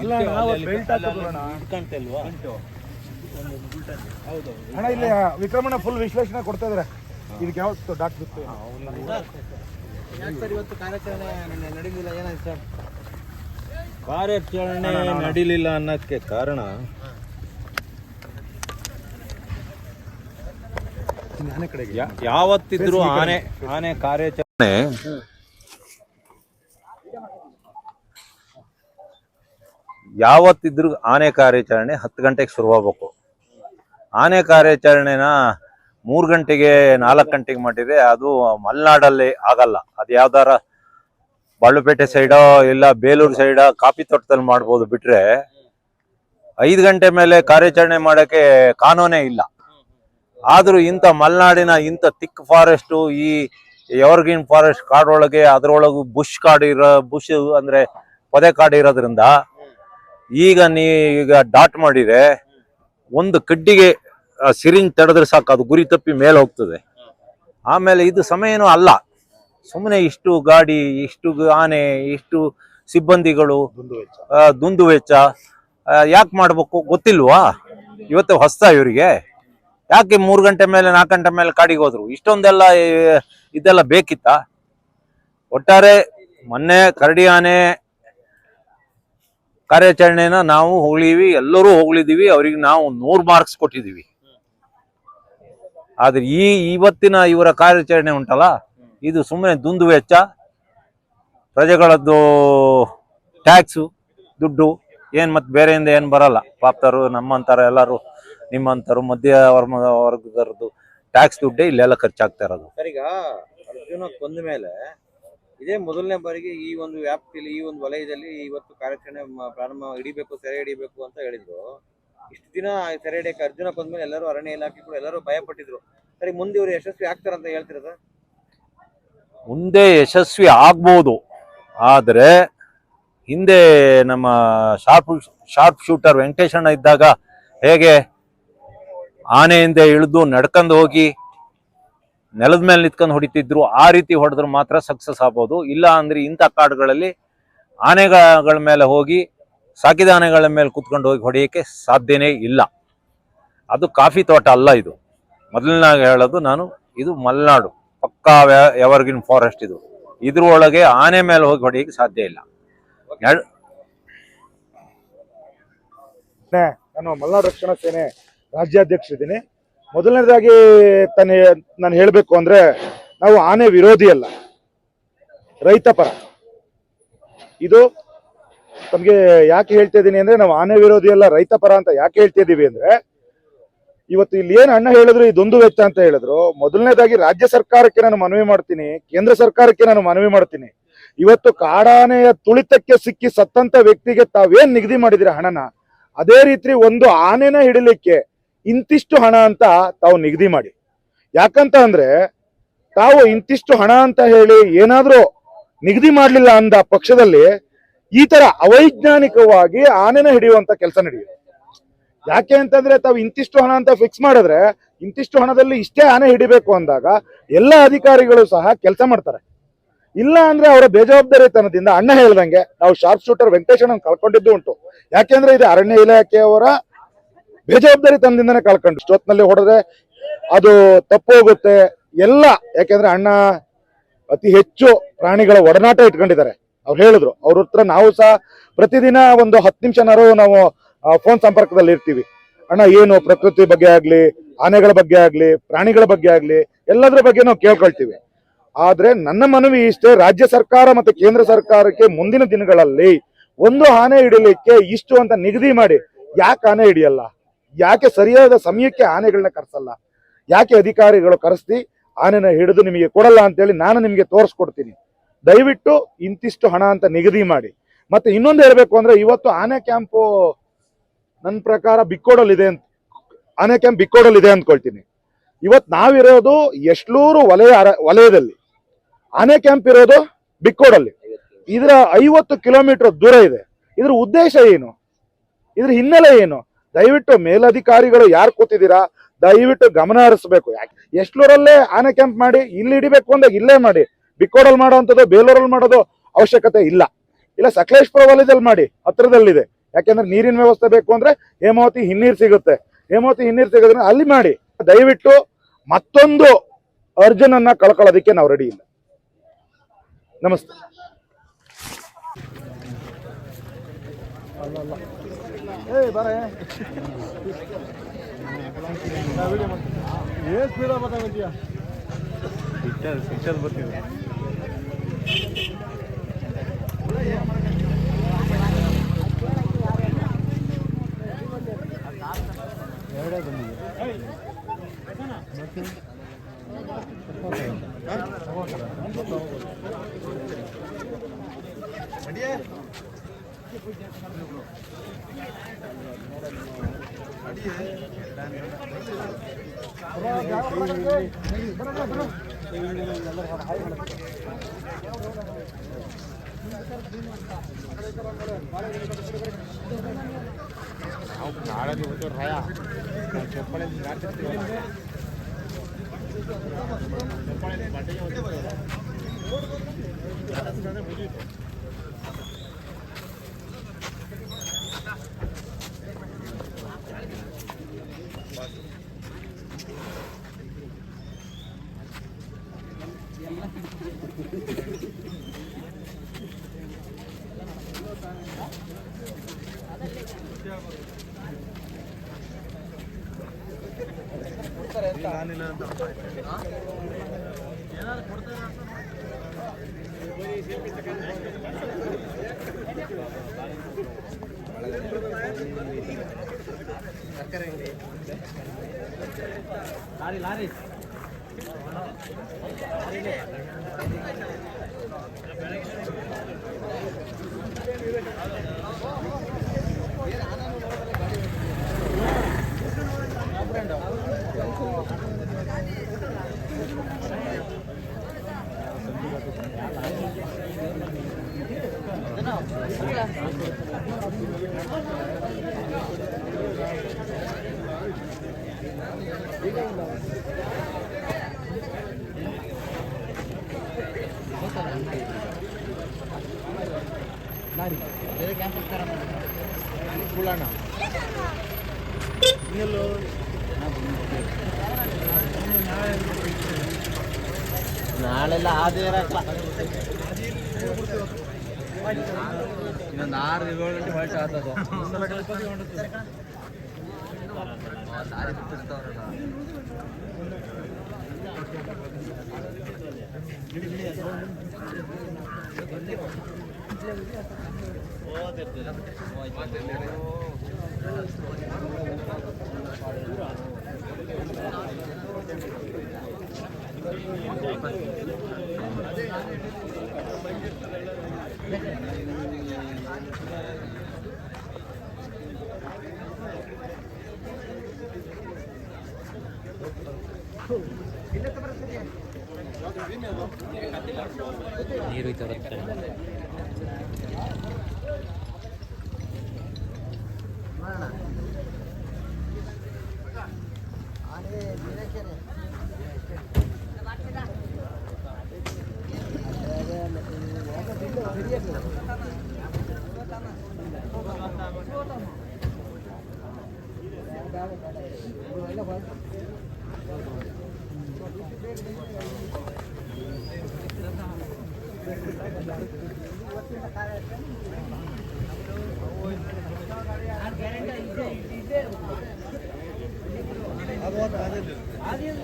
ಅಲ್ಲ ನಾವು ಬೆಲ್ಟ್ ಹಾಕೋಣ ಇಟ್ಕೊಂತಲ್ವಾ ಹೌದು. ಅಣ್ಣ ಇಲ್ಲಿ ವಿಕ್ರಮಣ್ಣ ಫುಲ್ ವಿಶ್ಲೇಷಣೆ ಕೊಡ್ತಾ ಇದ್ರೆ. ಇದಕ್ಕೆ ಯಾವ ಡಾಕ್ಟರ್ ಬಿತ್ತು ಇವತ್ತು ಕಾರ್ಯಾಚರಣೆ ನಡೀಲಿಲ್ಲ? ಏನಾಯ್ತು ಸರ್? ಕಾರ್ಯಾಚರಣೆ ನಡೀಲಿಲ್ಲ ಅನ್ನೋಕ್ಕೆ ಕಾರಣ? ಯಾವತ್ತಿದ್ರು ಆನೆ ಆನೆ ಕಾರ್ಯಾಚರಣೆ ಯಾವತ್ತಿದ್ರು ಆನೆ ಕಾರ್ಯಾಚರಣೆ ಹತ್ತು ಗಂಟೆಗೆ ಶುರುವಾಗಬೇಕು. ಆನೆ ಕಾರ್ಯಾಚರಣೆನ ಮೂರು ಗಂಟೆಗೆ ನಾಲ್ಕು ಗಂಟೆಗೆ ಮಾಡಿದ್ರೆ ಅದು ಮಲೆನಾಡಲ್ಲಿ ಆಗಲ್ಲ. ಅದು ಯಾವ್ದಾರ ಬಾಳುಪೇಟೆ ಸೈಡೋ ಇಲ್ಲ ಬೇಲೂರು ಸೈಡ ಕಾಫಿ ತೋಟದಲ್ಲಿ ಮಾಡ್ಬೋದು ಬಿಟ್ರೆ ಐದು ಗಂಟೆ ಮೇಲೆ ಕಾರ್ಯಾಚರಣೆ ಮಾಡೋಕ್ಕೆ ಕಾನೂನೇ ಇಲ್ಲ. ಆದರೂ ಇಂಥ ಮಲೆನಾಡಿನ ಇಂಥ ತಿಕ್ ಫಾರೆಸ್ಟು ಈ ಎವರ್ಗ್ರೀನ್ ಫಾರೆಸ್ಟ್ ಕಾಡೊಳಗೆ ಅದರೊಳಗೂ ಬುಷ್ ಕಾಡು ಇರೋ ಬುಷ್ ಅಂದ್ರೆ ಪೊದೆ ಕಾಡು ಇರೋದ್ರಿಂದ ಈಗ ನೀ ಈಗ ಡಾಟ್ ಮಾಡಿದ್ರೆ ಒಂದು ಕಡ್ಡಿಗೆ ಸಿರಿಂಜ್ ತಡೆದ್ರೆ ಸಾಕು, ಅದು ಗುರಿ ತಪ್ಪಿ ಮೇಲೆ ಹೋಗ್ತದೆ. ಆಮೇಲೆ ಇದು ಸಮಯನೂ ಅಲ್ಲ. ಸುಮ್ಮನೆ ಇಷ್ಟು ಗಾಡಿ, ಇಷ್ಟು ಆನೆ, ಇಷ್ಟು ಸಿಬ್ಬಂದಿಗಳು ದುಂದು ವೆಚ್ಚ ಯಾಕೆ ಮಾಡ್ಬೇಕು ಗೊತ್ತಿಲ್ವಾ? ಇವತ್ತು ಹೊಸ್ತಾ ಇವರಿಗೆ. ಯಾಕೆ ಮೂರು ಗಂಟೆ ಮೇಲೆ, ನಾಲ್ಕು ಗಂಟೆ ಮೇಲೆ ಕಾಡಿಗೆ ಹೋದ್ರು? ಇಷ್ಟೊಂದೆಲ್ಲ, ಇದೆಲ್ಲ ಬೇಕಿತ್ತಾ? ಒಟ್ಟಾರೆ ಮೊನ್ನೆ ಕರಡಿ ಆನೆ ಕಾರ್ಯಾಚರಣೆನ ನಾವು ಹೋಗ್ಲಿವಿ, ಎಲ್ಲರೂ ಹೊಗಳಿದೀವಿ ಅವ್ರಿಗೆ ನಾವು ನೂರು ಮಾರ್ಕ್ಸ್ ಕೊಟ್ಟಿದೀವಿ. ಆದ್ರೆ ಈ ಇವತ್ತಿನ ಇವರ ಕಾರ್ಯಾಚರಣೆ ಉಂಟಲ್ಲ, ಇದು ಸುಮ್ಮನೆ ದುಂದು ವೆಚ್ಚ ಪ್ರಜೆಗಳದ್ದು ಟ್ಯಾಕ್ಸು ದುಡ್ಡು, ಏನ್ ಮತ್ತೆ ಬೇರೆಯಿಂದ ಏನು ಬರಲ್ಲ. ಪಾಪ್ತಾರು ನಮ್ಮಂತಾರ ಎಲ್ಲರೂ ನಿಮ್ಮಂತರು ಮಧ್ಯ ವರ್ಮ ಟ್ಯಾಕ್ಸ್ ದುಡ್ಡೇ ಇಲ್ಲೆಲ್ಲ ಖರ್ಚಾಗ್ತಾ ಇರೋದು. ಸರಿಗ? ಅರ್ಜುನ ಮೇಲೆ ಇದೇ ಮೊದಲನೇ ಬಾರಿಗೆ ಈ ಒಂದು ವ್ಯಾಪ್ತಿಯಲ್ಲಿ, ಈ ಒಂದು ವಲಯದಲ್ಲಿ ಇವತ್ತು ಕಾರ್ಯಾಚರಣೆ ಪ್ರಾರಂಭ ಹಿಡಿಬೇಕು, ಸೆರೆ ಹಿಡಿಬೇಕು ಅಂತ ಹೇಳಿದ್ರು. ಇಷ್ಟು ದಿನ ಸೆರೆ ಹಿಡಿಯಕ್ಕೆ ಅರ್ಜುನ ಬಂದ್ಮೇಲೆ ಮೇಲೆ ಎಲ್ಲರೂ ಅರಣ್ಯ ಇಲಾಖೆ ಕೂಡ ಎಲ್ಲರೂ ಭಯಪಟ್ಟಿದ್ರು. ಸರಿ, ಮುಂದೆ ಇವರು ಯಶಸ್ವಿ ಆಗ್ತಾರಂತ ಅಂತ ಸರ್? ಮುಂದೆ ಯಶಸ್ವಿ ಆಗ್ಬೋದು. ಆದರೆ, ಹಿಂದೆ ನಮ್ಮ ಶಾರ್ಪ್ ಶಾರ್ಪ್ ಶೂಟರ್ ವೆಂಕಟೇಶಣ್ಣ ಇದ್ದಾಗ ಹೇಗೆ ಆನೆಯಿಂದ ಇಳಿದು ನಡ್ಕೊಂಡು ಹೋಗಿ ನೆಲದ ಮೇಲೆ ನಿಂತ್ಕೊಂಡು ಹೊಡಿತಿದ್ರು, ಆ ರೀತಿ ಹೊಡೆದ್ರೆ ಮಾತ್ರ ಸಕ್ಸಸ್ ಆಗ್ಬೋದು. ಇಲ್ಲ ಅಂದ್ರೆ ಇಂಥ ಕಾಡುಗಳಲ್ಲಿ ಆನೆಗಳ ಮೇಲೆ ಹೋಗಿ ಸಾಕಿದ ಆನೆಗಳ ಮೇಲೆ ಕುತ್ಕೊಂಡು ಹೋಗಿ ಹೊಡೆಯಕ್ಕೆ ಸಾಧ್ಯನೇ ಇಲ್ಲ. ಅದು ಕಾಫಿ ತೋಟ ಅಲ್ಲ ಇದು. ಮೊದಲನಾಗ ಹೇಳೋದು ನಾನು, ಇದು ಮಲೆನಾಡು, ಪಕ್ಕಾ ಎವರ್ಗಿನ್ ಫಾರೆಸ್ಟ್ ಇದು. ಇದ್ರ ಆನೆ ಮೇಲೆ ಹೋಗಿ ಹೊಡೆಯಕ್ಕೆ ಸಾಧ್ಯ ಇಲ್ಲ. ನಾನು ಮಲ್ನಾಡು ರಕ್ಷಣಾ ಸೇನೆ ರಾಜ್ಯಾಧ್ಯಕ್ಷ ಇದ್ದೀನಿ ಮೊದಲನೇದಾಗಿ ತನ್ನ ನಾನು ಹೇಳಬೇಕು ಅಂದ್ರೆ ನಾವು ಆನೆ ವಿರೋಧಿ ಅಲ್ಲ, ರೈತ ಪರ. ಇದು ತಮಗೆ ಯಾಕೆ ಹೇಳ್ತಾ ಇದ್ದೀನಿ ಅಂದ್ರೆ ನಾವು ಆನೆ ವಿರೋಧಿ ಅಲ್ಲ, ರೈತ ಪರ ಅಂತ ಯಾಕೆ ಹೇಳ್ತಾ ಇದ್ದೀವಿ ಅಂದ್ರೆ, ಇವತ್ತು ಇಲ್ಲಿ ಏನು ಅಣ್ಣ ಹೇಳಿದ್ರು, ಇದೊಂದು ವೆಚ್ಚ ಅಂತ ಹೇಳಿದ್ರು. ಮೊದಲನೇದಾಗಿ ರಾಜ್ಯ ಸರ್ಕಾರಕ್ಕೆ ನಾನು ಮನವಿ ಮಾಡ್ತೀನಿ, ಕೇಂದ್ರ ಸರ್ಕಾರಕ್ಕೆ ನಾನು ಮನವಿ ಮಾಡ್ತೀನಿ. ಇವತ್ತು ಕಾಡಾನೆಯ ತುಳಿತಕ್ಕೆ ಸಿಕ್ಕಿ ಸತ್ತಂತ ವ್ಯಕ್ತಿಗೆ ತಾವೇನ್ ನಿಗದಿ ಮಾಡಿದಿರ ಹಣನ ಅದೇ ರೀತಿ ಒಂದು ಆನೆನ ಹಿಡಿಲಿಕ್ಕೆ ಇಂತಿಷ್ಟು ಹಣ ಅಂತ ತಾವು ನಿಗದಿ ಮಾಡಿ. ಯಾಕಂತ ಅಂದ್ರೆ ತಾವು ಇಂತಿಷ್ಟು ಹಣ ಅಂತ ಹೇಳಿ ಏನಾದ್ರೂ ನಿಗದಿ ಮಾಡ್ಲಿಲ್ಲ ಅಂದ ಪಕ್ಷದಲ್ಲಿ ಈ ತರ ಅವೈಜ್ಞಾನಿಕವಾಗಿ ಆನೆನ ಹಿಡಿಯುವಂತ ಕೆಲಸ ನಡೆಯುತ್ತೆ. ಯಾಕೆ ಅಂತಂದ್ರೆ ತಾವು ಇಂತಿಷ್ಟು ಹಣ ಅಂತ ಫಿಕ್ಸ್ ಮಾಡಿದ್ರೆ ಇಂತಿಷ್ಟು ಹಣದಲ್ಲಿ ಇಷ್ಟೇ ಆನೆ ಹಿಡಿಬೇಕು ಅಂದಾಗ ಎಲ್ಲ ಅಧಿಕಾರಿಗಳು ಸಹ ಕೆಲಸ ಮಾಡ್ತಾರೆ. ಇಲ್ಲ ಅಂದ್ರೆ ಅವರ ಬೇಜವಾಬ್ದಾರಿತನದಿಂದ ಅಣ್ಣ ಹೇಳ್ದಂಗೆ ನಾವು ಶಾರ್ಪ್ ಶೂಟರ್ ವೆಂಕಟೇಶನ್ ಕಳ್ಕೊಂಡಿದ್ದು ಉಂಟು. ಯಾಕೆಂದ್ರೆ ಇದು ಅರಣ್ಯ ಇಲಾಖೆಯವರ ಬೇಜವಾಬ್ದಾರಿತನದಿಂದನೇ ಕಳ್ಕೊಂಡು ಸ್ಟೋತ್ನಲ್ಲಿ ಹೊಡೆದ್ರೆ ಅದು ತಪ್ಪು ಹೋಗುತ್ತೆ. ಎಲ್ಲ, ಯಾಕೆಂದ್ರೆ ಅಣ್ಣ ಅತಿ ಹೆಚ್ಚು ಪ್ರಾಣಿಗಳ ಒಡನಾಟ ಇಟ್ಕೊಂಡಿದ್ದಾರೆ. ಅವ್ರು ಹೇಳಿದ್ರು. ಅವ್ರ ಹತ್ರ ನಾವು ಸಹ ಪ್ರತಿದಿನ ಒಂದು ಹತ್ತು ನಿಮಿಷನಾರು ನಾವು ಫೋನ್ ಸಂಪರ್ಕದಲ್ಲಿ ಇರ್ತೀವಿ. ಅಣ್ಣ, ಏನು ಪ್ರಕೃತಿ ಬಗ್ಗೆ ಆಗ್ಲಿ, ಆನೆಗಳ ಬಗ್ಗೆ ಆಗ್ಲಿ, ಪ್ರಾಣಿಗಳ ಬಗ್ಗೆ ಆಗ್ಲಿ, ಎಲ್ಲದರ ಬಗ್ಗೆ ನಾವು ಕೇಳ್ಕೊಳ್ತೀವಿ. ಆದ್ರೆ ನನ್ನ ಮನವಿ ಇಷ್ಟೇ, ರಾಜ್ಯ ಸರ್ಕಾರ ಮತ್ತೆ ಕೇಂದ್ರ ಸರ್ಕಾರಕ್ಕೆ ಮುಂದಿನ ದಿನಗಳಲ್ಲಿ ಒಂದು ಆನೆ ಹಿಡಿಲಿಕ್ಕೆ ಇಷ್ಟು ಅಂತ ನಿಗದಿ ಮಾಡಿ, ಯಾಕೆ ಆನೆ ಹಿಡಿಯಲ್ಲ? ಯಾಕೆ ಸರಿಯಾದ ಸಮಯಕ್ಕೆ ಆನೆಗಳನ್ನ ಕರೆಸಲ್ಲ? ಯಾಕೆ ಅಧಿಕಾರಿಗಳು ಕರೆಸ್ತಿ ಆನೆನ ಹಿಡಿದು ನಿಮಗೆ ಕೊಡಲ್ಲ ಅಂತೇಳಿ ನಾನು ನಿಮಗೆ ತೋರಿಸ್ಕೊಡ್ತೀನಿ. ದಯವಿಟ್ಟು ಇಂತಿಷ್ಟು ಹಣ ಅಂತ ನಿಗದಿ ಮಾಡಿ. ಮತ್ತೆ ಇನ್ನೊಂದು ಹೇಳಬೇಕು ಅಂದ್ರೆ ಇವತ್ತು ಆನೆ ಕ್ಯಾಂಪು ನನ್ನ ಪ್ರಕಾರ ಬಿಕ್ಕೋಡಲ್ಲಿದೆ ಅಂತ ಆನೆ ಕ್ಯಾಂಪ್ ಬಿಕ್ಕೋಡಲ್ಲಿದೆ ಅಂದ್ಕೊಳ್ತೀನಿ. ಇವತ್ತು ನಾವಿರೋದು ಎಷ್ಟ್ಲೂರು ವಲಯ ವಲಯದಲ್ಲಿ. ಆನೆ ಕ್ಯಾಂಪ್ ಇರೋದು ಬಿಕ್ಕೋಡಲ್ಲಿ. ಇದರ ಐವತ್ತು ಕಿಲೋಮೀಟರ್ ದೂರ ಇದೆ. ಇದ್ರ ಉದ್ದೇಶ ಏನು? ಇದ್ರ ಹಿನ್ನೆಲೆ ಏನು? ದಯವಿಟ್ಟು ಮೇಲಧಿಕಾರಿಗಳು ಯಾರು ಕೂತಿದ್ದೀರಾ, ದಯವಿಟ್ಟು ಗಮನ ಹರಿಸ್ಬೇಕು. ಯಾಕೆ ಎಷ್ಟೂರಲ್ಲೇ ಆನೆ ಕ್ಯಾಂಪ್ ಮಾಡಿ, ಇಲ್ಲಿ ಹಿಡಿಬೇಕು ಅಂದಾಗ ಇಲ್ಲೇ ಮಾಡಿ. ಬಿಕ್ಕೋಡಲ್ಲಿ ಮಾಡೋವಂಥದ್ದು, ಬೇಲೂರಲ್ಲಿ ಮಾಡೋದು ಅವಶ್ಯಕತೆ ಇಲ್ಲ. ಇಲ್ಲ, ಸಕಲೇಶ್ಪುರ ವಲಯದಲ್ಲಿ ಮಾಡಿ, ಹತ್ರದಲ್ಲಿದೆ. ಯಾಕೆಂದ್ರೆ ನೀರಿನ ವ್ಯವಸ್ಥೆ ಬೇಕು ಅಂದರೆ ಹೇಮಾವತಿ ಹಿನ್ನೀರು ಸಿಗುತ್ತೆ. ಹೇಮಾವತಿ ಹಿನ್ನೀರು ಸಿಗೋದ್ರೆ ಅಲ್ಲಿ ಮಾಡಿ. ದಯವಿಟ್ಟು ಮತ್ತೊಂದು ಅರ್ಜುನನ್ನು ಕಳ್ಕೊಳ್ಳೋದಕ್ಕೆ ನಾವು ರೆಡಿ ಇಲ್ಲ. ನಮಸ್ತೆ. ಏ ಬರ ಏನು ಸ್ಪೀಡ ಬರ್ತಾಗಿದೆಯಾ ಸಿಟ್ಟಲ್ ಸಿಟ್ಟಲ್ ಬರ್ತಿದೆ ಎರಡೇ ಬಂದಿದೆ ಮತ್ತೆ ತಗೋತಾರೆ ತಗೋತಾರೆ ನಾವು ನಾಳೆ ಹೋಗ್ತೀವಿ ರಾಯ ಚಪ್ಪಳೆ ಗಾಡ್ತಿರ್ತೀವಲ್ಲ ಚಪ್ಪಳೆ ಬಟ್ಟೆ ಕೊಡ್ತಾರೆ ಅಂತ. ಸಕ್ಕರೆ ಅಂಗಡಿ ಲಾರಿ ಲಾರಿ. ಬೆಳಗ್ಗೆ ಕ್ಯಾಂಪ್ ಇರ್ತಾರ ನಾಳೆಲ್ಲ ಆದೇ ಇರಕ್ಲ ಇನ್ನೊಂದು ಆರು ಏಳು ಗಂಟೆ ಹೊರಟು ಆಗ್ತದೆ ದಾರಿ ಬಿಟ್ಟಿರ್ತಾವ್ರಲ್ಲ ಓದಿರ್ತೀರ ನೀರು ಇತ್ತು ಬರುತ್ತೆ Gracias. ആദ്യം